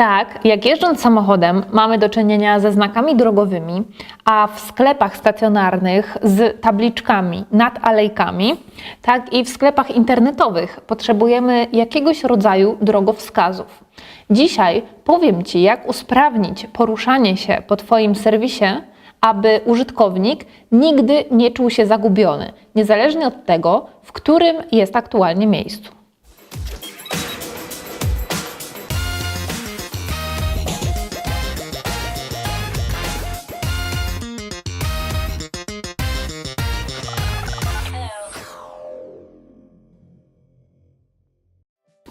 Tak, jak jeżdżąc samochodem mamy do czynienia ze znakami drogowymi, a w sklepach stacjonarnych z tabliczkami nad alejkami, tak i w sklepach internetowych potrzebujemy jakiegoś rodzaju drogowskazów. Dzisiaj powiem Ci, jak usprawnić poruszanie się po Twoim serwisie, aby użytkownik nigdy nie czuł się zagubiony, niezależnie od tego, w którym jest aktualnie miejscu.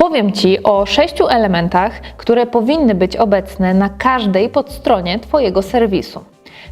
Powiem Ci o sześciu elementach, które powinny być obecne na każdej podstronie Twojego serwisu.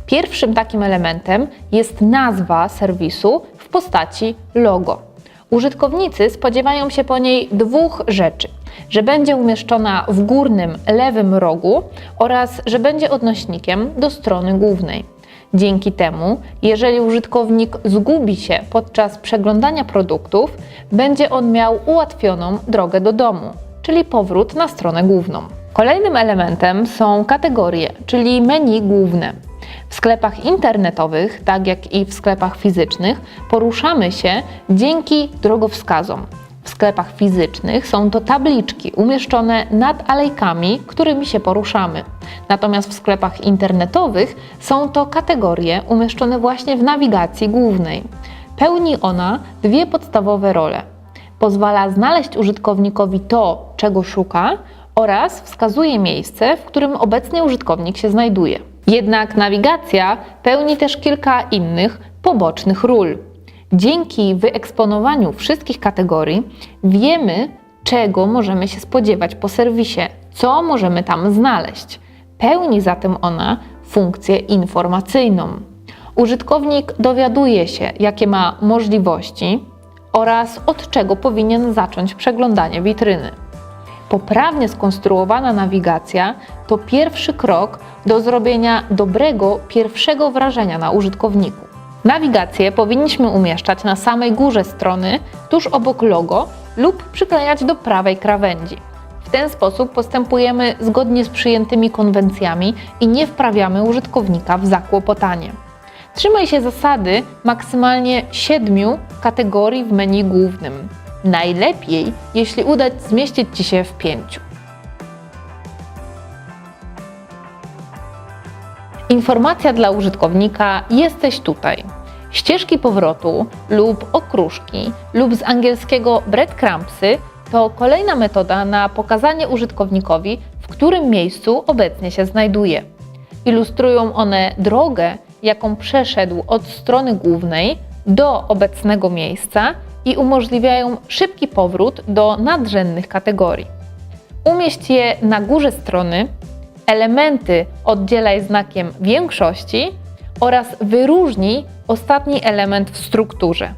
Pierwszym takim elementem jest nazwa serwisu w postaci logo. Użytkownicy spodziewają się po niej dwóch rzeczy: że będzie umieszczona w górnym lewym rogu oraz że będzie odnośnikiem do strony głównej. Dzięki temu, jeżeli użytkownik zgubi się podczas przeglądania produktów, będzie on miał ułatwioną drogę do domu, czyli powrót na stronę główną. Kolejnym elementem są kategorie, czyli menu główne. W sklepach internetowych, tak jak i w sklepach fizycznych, poruszamy się dzięki drogowskazom. W sklepach fizycznych są to tabliczki umieszczone nad alejkami, którymi się poruszamy. Natomiast w sklepach internetowych są to kategorie umieszczone właśnie w nawigacji głównej. Pełni ona dwie podstawowe role. Pozwala znaleźć użytkownikowi to, czego szuka, oraz wskazuje miejsce, w którym obecnie użytkownik się znajduje. Jednak nawigacja pełni też kilka innych pobocznych ról. Dzięki wyeksponowaniu wszystkich kategorii wiemy, czego możemy się spodziewać po serwisie, co możemy tam znaleźć. Pełni zatem ona funkcję informacyjną. Użytkownik dowiaduje się, jakie ma możliwości oraz od czego powinien zacząć przeglądanie witryny. Poprawnie skonstruowana nawigacja to pierwszy krok do zrobienia dobrego pierwszego wrażenia na użytkowniku. Nawigację powinniśmy umieszczać na samej górze strony, tuż obok logo lub przyklejać do prawej krawędzi. W ten sposób postępujemy zgodnie z przyjętymi konwencjami i nie wprawiamy użytkownika w zakłopotanie. Trzymaj się zasady maksymalnie siedmiu kategorii w menu głównym. Najlepiej, jeśli uda zmieścić Ci się w pięciu. Informacja dla użytkownika: jesteś tutaj. Ścieżki powrotu lub okruszki lub z angielskiego breadcrumbsy to kolejna metoda na pokazanie użytkownikowi, w którym miejscu obecnie się znajduje. Ilustrują one drogę, jaką przeszedł od strony głównej do obecnego miejsca i umożliwiają szybki powrót do nadrzędnych kategorii. Umieść je na górze strony, elementy oddzielaj znakiem większości oraz wyróżnij ostatni element w strukturze.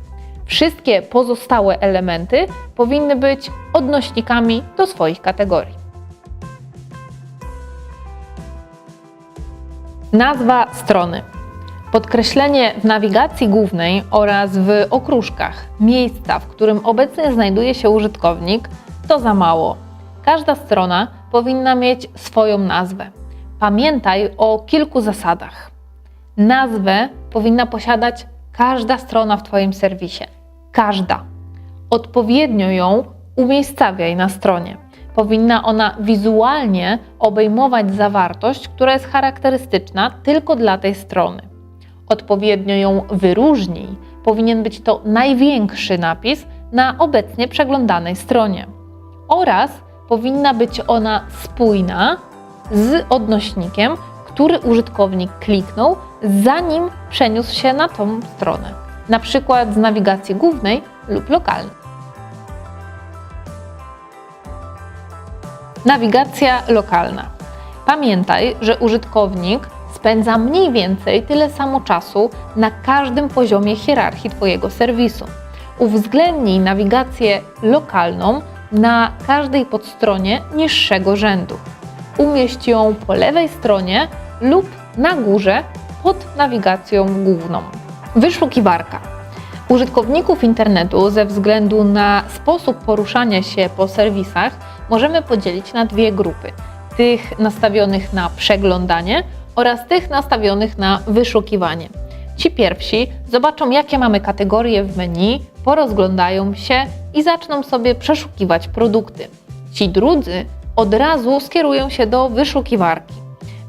Wszystkie pozostałe elementy powinny być odnośnikami do swoich kategorii. Nazwa strony. Podkreślenie w nawigacji głównej oraz w okruszkach miejsca, w którym obecnie znajduje się użytkownik, to za mało. Każda strona powinna mieć swoją nazwę. Pamiętaj o kilku zasadach. Nazwę powinna posiadać każda strona w Twoim serwisie. Każda. Odpowiednio ją umiejscawiaj na stronie. Powinna ona wizualnie obejmować zawartość, która jest charakterystyczna tylko dla tej strony. Odpowiednio ją wyróżnij. Powinien być to największy napis na obecnie przeglądanej stronie. Oraz powinna być ona spójna z odnośnikiem, który użytkownik kliknął, zanim przeniósł się na tą stronę, na przykład z nawigacji głównej lub lokalnej. Nawigacja lokalna. Pamiętaj, że użytkownik spędza mniej więcej tyle samo czasu na każdym poziomie hierarchii Twojego serwisu. Uwzględnij nawigację lokalną na każdej podstronie niższego rzędu. Umieść ją po lewej stronie lub na górze pod nawigacją główną. Wyszukiwarka. Użytkowników internetu ze względu na sposób poruszania się po serwisach możemy podzielić na dwie grupy. tych nastawionych na przeglądanie oraz tych nastawionych na wyszukiwanie. Ci pierwsi zobaczą, jakie mamy kategorie w menu, porozglądają się i zaczną sobie przeszukiwać produkty. Ci drudzy od razu skierują się do wyszukiwarki.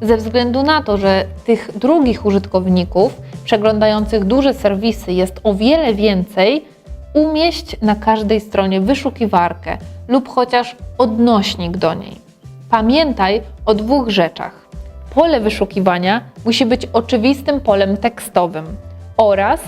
Ze względu na to, że tych drugich użytkowników przeglądających duże serwisy jest o wiele więcej, umieść na każdej stronie wyszukiwarkę lub chociaż odnośnik do niej. Pamiętaj o dwóch rzeczach. Pole wyszukiwania musi być oczywistym polem tekstowym oraz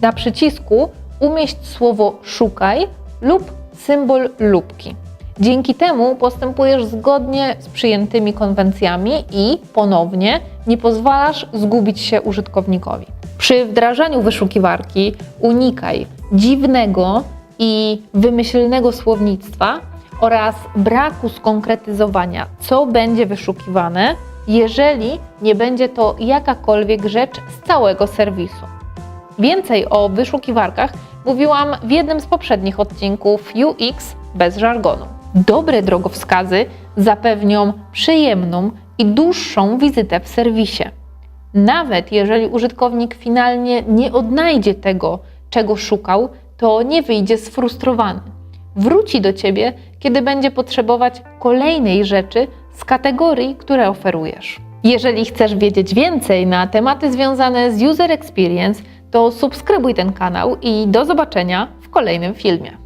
na przycisku umieść słowo szukaj lub symbol lubki. Dzięki temu postępujesz zgodnie z przyjętymi konwencjami i ponownie nie pozwalasz zgubić się użytkownikowi. Przy wdrażaniu wyszukiwarki unikaj dziwnego i wymyślnego słownictwa oraz braku skonkretyzowania, co będzie wyszukiwane, jeżeli nie będzie to jakakolwiek rzecz z całego serwisu. Więcej o wyszukiwarkach mówiłam w jednym z poprzednich odcinków UX bez żargonu. Dobre drogowskazy zapewnią przyjemną i dłuższą wizytę w serwisie. Nawet jeżeli użytkownik finalnie nie odnajdzie tego, czego szukał, to nie wyjdzie sfrustrowany. Wróci do ciebie, kiedy będzie potrzebować kolejnej rzeczy z kategorii, które oferujesz. Jeżeli chcesz wiedzieć więcej na tematy związane z User Experience, to subskrybuj ten kanał i do zobaczenia w kolejnym filmie.